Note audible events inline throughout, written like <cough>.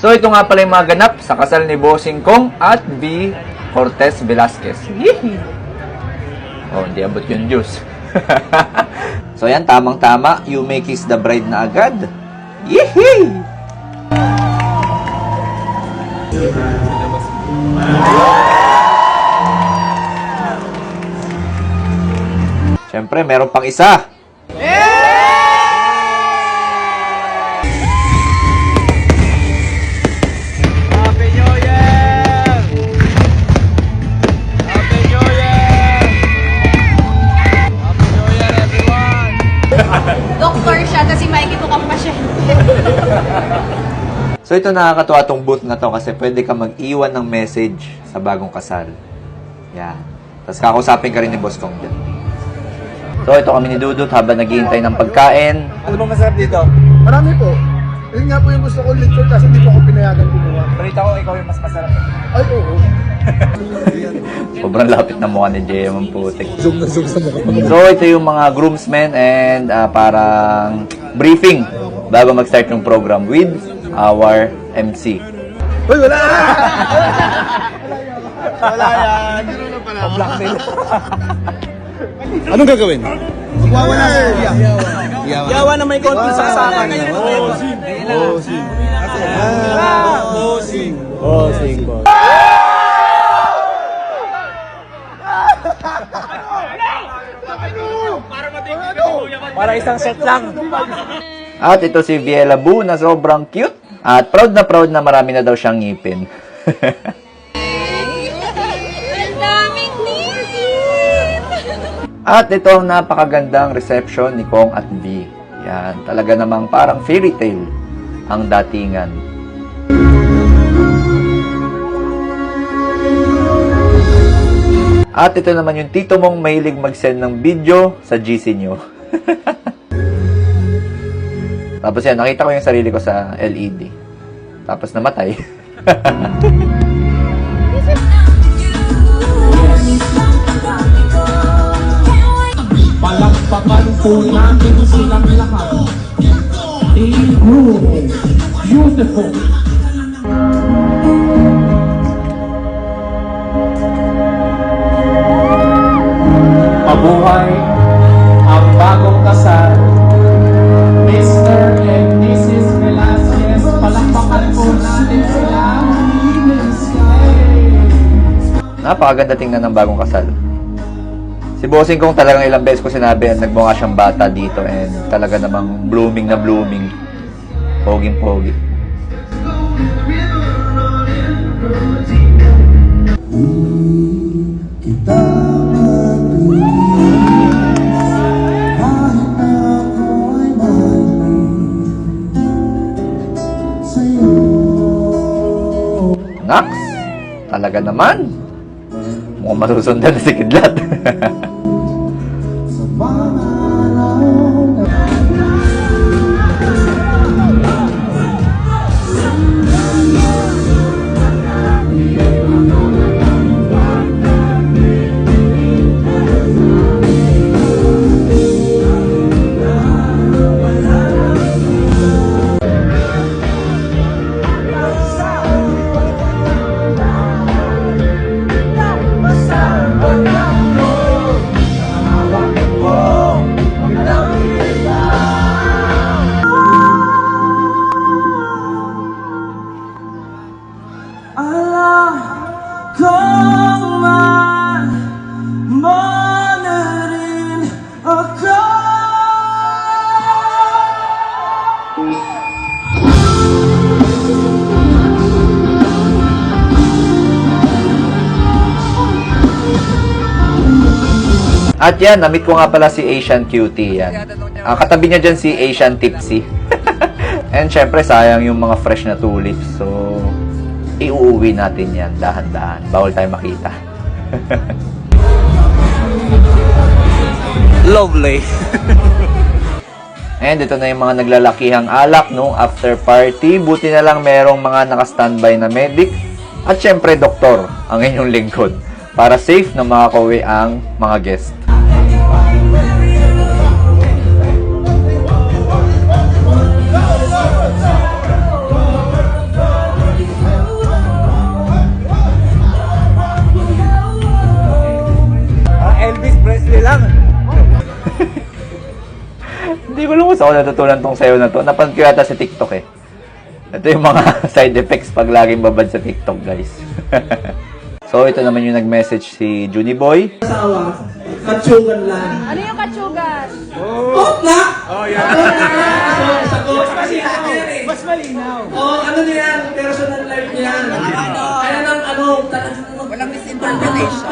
So ito nga pala yung mga ganap sa kasal ni Bossing Kong at B. Cortez Velasquez. Oh, hindi abot yung juice. <laughs> so yan, tamang-tama. You may kiss the bride na agad. Yehey! Siyempre, meron pang isa. So ito nakakatuwa tong booth na to kasi pwede ka mag-iwan ng message sa bagong kasal. Yan. Tapos kakausapin ka rin ni Boss Kong dyan. So ito kami ni Dudut habang naghihintay ng pagkain. Ano ba masarap dito? Marami po. Yun nga po yung gusto ko lechon kasi hindi po ako pinayagan gumawa. Balita ko, ikaw yung mas masarap. Ay, oo. <laughs> Sobrang lapit na mukha ni JM ang putik. Zoom na zoom sa mukha. So ito yung mga groomsmen and ah, parang briefing bago mag-start yung program with our MC. Uy, wala! Wala yan. Pa-black <laughs> din. Anong gagawin? Magwawala sa kuya. Yawa na may konti sa kasama niya. Bossing. Bossing. Bossing. Bossing, boss. Para isang set lang. At ito si Viela Bu na sobrang cute. At proud na proud na marami na daw siyang ngipin. At ito ang napakagandang reception ni Kong at V. Yan, talaga namang parang fairy tale ang datingan. At ito naman yung tito mong mahilig mag-send ng video sa GC nyo. <laughs> Tapos yan, nakita ko yung sarili ko sa LED. Tapos namatay. Palakpakan po natin silang lahat. Tingnan Beautiful. Mabuhay Napakaganda tingnan ng bagong kasal. Si Bossing kong talagang ilang beses ko sinabi na nagbunga siyang bata dito and talaga namang blooming na blooming. Poging pogi. Nax! Talaga naman! Mukhang masusundan na si Kidlat. <laughs> At yan, namit ko nga pala si Asian Cutie yan. Ang katabi niya dyan si Asian Tipsy. <laughs> And syempre, sayang yung mga fresh na tulips. So, iuuwi natin yan dahan-dahan. Bawal tayo makita. <laughs> Lovely. <laughs> And ito na yung mga naglalakihang alak nung after party. Buti na lang merong mga naka-standby na medic. At syempre, doktor, ang inyong lingkod. Para safe na makakauwi ang mga guest. Gusto ko natutunan tong sayo na to. Napanood ko yata sa TikTok eh. Ito yung mga <laughs> side effects pag laging babad sa TikTok, guys. <laughs> so, ito naman yung nag-message si Junie Boy. asawa, katsugan lang. Ano yung katsugan? Kot na! Oh, yeah. Sagot, sagot. Kasi ano. Mas malinaw. Oh, ano na yan, personal life niya yan. Kaya nang ano, talagang Walang misinterpretation.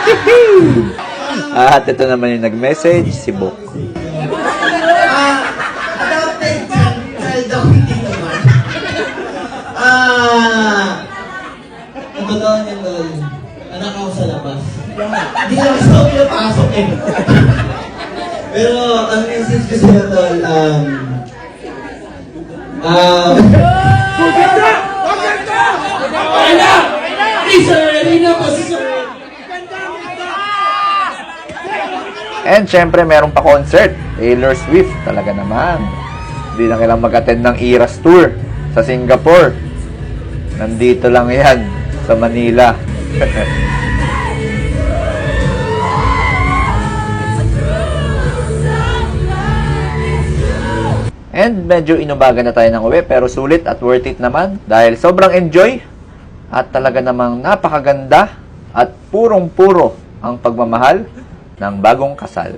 <laughs> At ito naman yung nag-message, si Bok. Ako. Ah, ang totoo niyan doon, anak ako sa labas. Hindi lang gusto ko pinapasok eh. Pero ang message ko sa'yo tol, um, um, And syempre, meron pa concert. Taylor Swift, talaga naman. Hindi na kailangan mag-attend ng Eras Tour sa Singapore. Nandito lang yan, sa Manila. <laughs> And medyo inubagan na tayo ng uwi pero sulit at worth it naman dahil sobrang enjoy at talaga namang napakaganda at purong-puro ang pagmamahal ng bagong kasal.